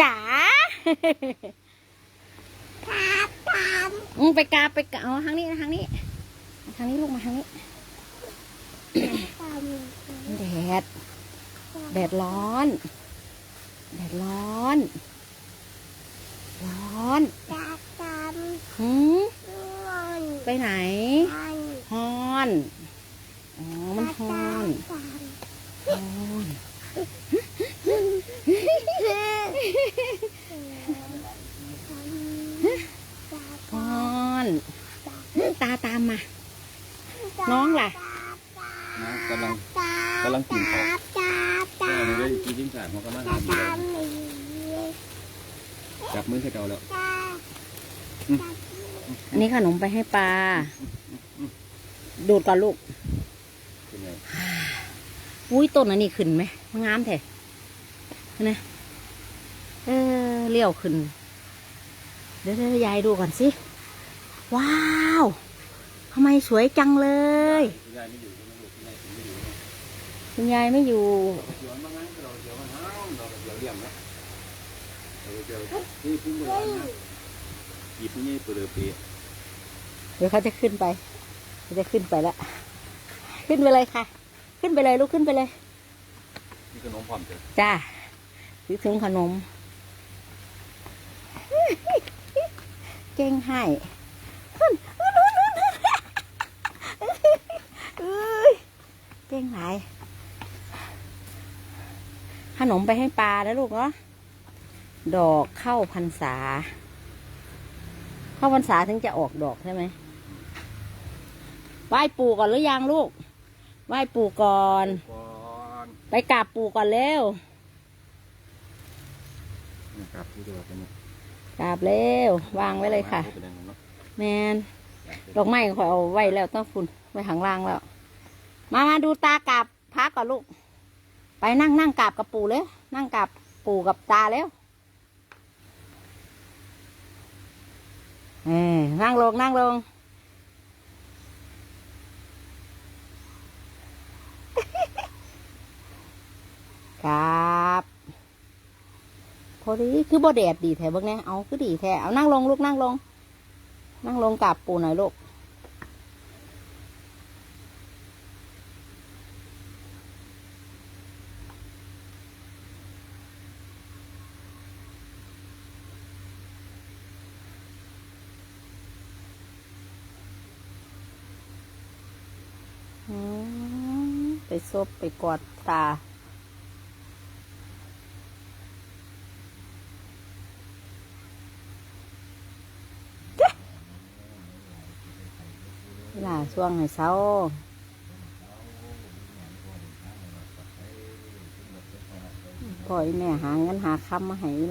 จ๋าครับตามอืมไปกาไปกาเอาทางนี้นะทางนี้ทางนี้ลูกมาทางนี้ตามแดด แดดร้อน แดดร้อน ร้อนตาตามหืมนวลไปไหนอันฮอน อ๋อ มันฮอนตามฮอนฮอน ตาตามมา น้อง ล่ะน้องกำลังตามกำลังกินของตามก็ตามเลยได้กินจิ้งจานเขาก็มาหาตามดีตามจับมือใส่เกาแล้วตามอันนี้ขนมไปให้ปลา ดูดก่อนลูกเป็นไงอุ้ยต้นอันนี้ขึ้นไหมมันงามแท้นะเออเลี้ยวขึ้นเดี๋ยวเดี๋ยวยายดูก่อนสิ ว้าวทำไมสวยจังเลย ยายไม่อยู่ใช่ไหมลูกยายไม่อยู่คุณยายไม่อยู่เดี๋ยวมางั้นเราเดี๋ยวมาห้าวเราเดี๋ยวเลี้ยงนะเราเดี๋ยวนี่พุ่งไปนะหยิบนี่เปลือกเปียเดี๋ยวเขาจะขึ้นไปเขาจะขึ้นไปแล้วขึ้นไปเลยค่ะ ขึ้นไปเลยลูกขึ้นไปเลยนี่ขนมพร้อมเจอจ้าซื้อถุงขนม เก่งให้ขึ้นขึ้นขึ้นขึ้นเอ้ย เก่งหลาย ขนมไปให้ปลาแล้วลูกเนาะ ดอกเข้าพรรษา เข้าพรรษาถึงจะออกดอกใช่ไหม ไหว้ปู่ก่อนหรือยังลูก ไหว้ปู่ก่อนก่อนไปกราบปู่ก่อนเร็วนะครับที่เดียวกันกราบเร็ว วางไว้เลยค่ะเป็นยังไงเนาะแมนดอกไม้ขอยเอาไว้แล้วต้องคุณไว้ข้างล่างแล้ว มามาดูตากราบพระก่อนลูก ไปนั่งนั่งกราบกับปู่เลย นั่งกราบปู่กับตาแล้วเออนั่งลงนั่งลงกราบพอดีคือบ่แดดดีแท้เบิ่งแน่เอาคือดีแท้เอานั่งลงลูกนั่งลง นั่งลงกราบปู่หน่อยลูก ไปซบไปกอดตา ล่ะช่วงให้เช้าพ่ออีแม่หาเงินหาคำมาให้ล่ะ